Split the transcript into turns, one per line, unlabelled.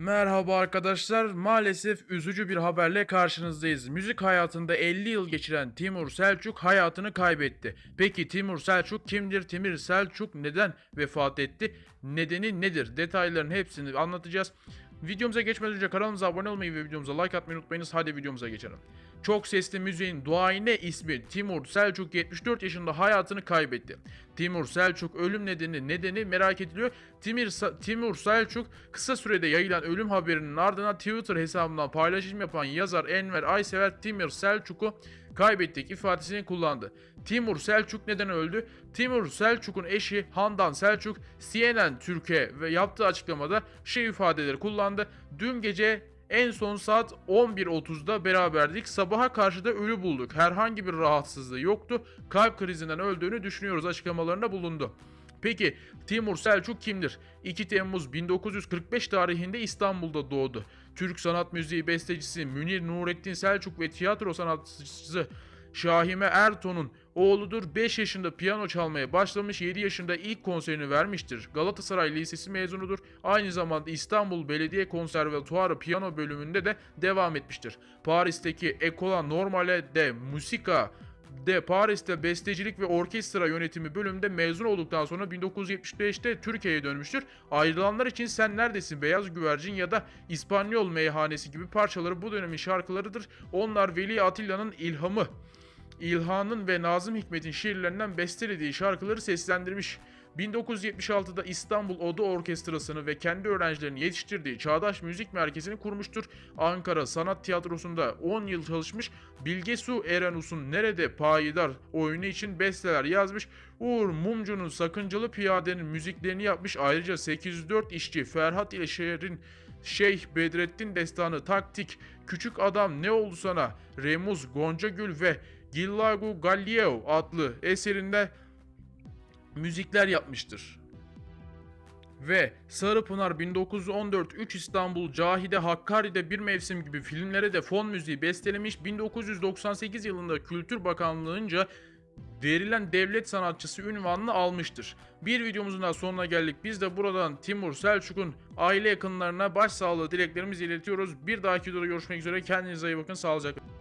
Merhaba arkadaşlar. Maalesef üzücü bir haberle karşınızdayız. Müzik hayatında 50 yıl geçiren Timur Selçuk hayatını kaybetti. Peki Timur Selçuk kimdir? Timur Selçuk neden vefat etti? Nedeni nedir? Detayların hepsini anlatacağız. Videomuza geçmeden önce kanalımıza abone olmayı ve videomuza like atmayı unutmayınız. Hadi videomuza geçelim. Çok sesli müziğin duayene ismi Timur Selçuk 74 yaşında hayatını kaybetti. Timur Selçuk ölüm nedeni nedeni merak ediliyor. Timur, Timur Selçuk kısa sürede yayılan ölüm haberinin ardından Twitter hesabından paylaşım yapan yazar Enver Aysever Timur Selçuk'u kaybettik ifadesini kullandı. Timur Selçuk neden öldü? Timur Selçuk'un eşi Handan Selçuk CNN Türkiye ve yaptığı açıklamada şey ifadeleri kullandı. Dün gece en son saat 11.30'da beraberdik. Sabaha karşı da ölü bulduk. Herhangi bir rahatsızlığı yoktu. Kalp krizinden öldüğünü düşünüyoruz açıklamalarında bulundu. Peki Timur Selçuk kimdir? 2 Temmuz 1945 tarihinde İstanbul'da doğdu. Türk sanat müziği bestecisi Münir Nurettin Selçuk ve tiyatro sanatçısı Şahime Erton'un oğludur. 5 yaşında piyano çalmaya başlamış, 7 yaşında ilk konserini vermiştir. Galatasaray Lisesi mezunudur. Aynı zamanda İstanbul Belediye Konservatuarı piyano bölümünde de devam etmiştir. Paris'teki École Normale de Musica de Paris'te bestecilik ve orkestra yönetimi bölümünde mezun olduktan sonra 1975'te Türkiye'ye dönmüştür. Ayrılanlar için Sen Neredesin, Beyaz Güvercin ya da İspanyol Meyhanesi gibi parçaları bu dönemin şarkılarıdır. Onlar Veli Atilla'nın ilhamı. İlhan'ın ve Nazım Hikmet'in şiirlerinden bestelediği şarkıları seslendirmiş. 1976'da İstanbul Oda Orkestrası'nı ve kendi öğrencilerini yetiştirdiği Çağdaş Müzik Merkezi'ni kurmuştur. Ankara Sanat Tiyatrosu'nda 10 yıl çalışmış. Bilge Su Erenus'un Nerede Payidar oyunu için besteler yazmış. Uğur Mumcu'nun Sakıncalı Piyade'nin müziklerini yapmış. Ayrıca 804 işçi Ferhat ile Şehir'in Şeyh Bedrettin Destanı Taktik, Küçük Adam Ne Oldu Sana, Remuz Gonca Gül ve Gillago Gallio adlı eserinde müzikler yapmıştır. Ve Sarıpınar 1914 3 İstanbul Cahide Hakkari'de bir mevsim gibi filmlere de fon müziği bestelemiş 1998 yılında Kültür Bakanlığı'nca verilen devlet sanatçısı ünvanını almıştır. Bir videomuzun daha sonuna geldik. Biz de buradan Timur Selçuk'un aile yakınlarına başsağlığı dileklerimizi iletiyoruz. Bir dahaki videoda görüşmek üzere. Kendinize iyi bakın. Sağlıcakla.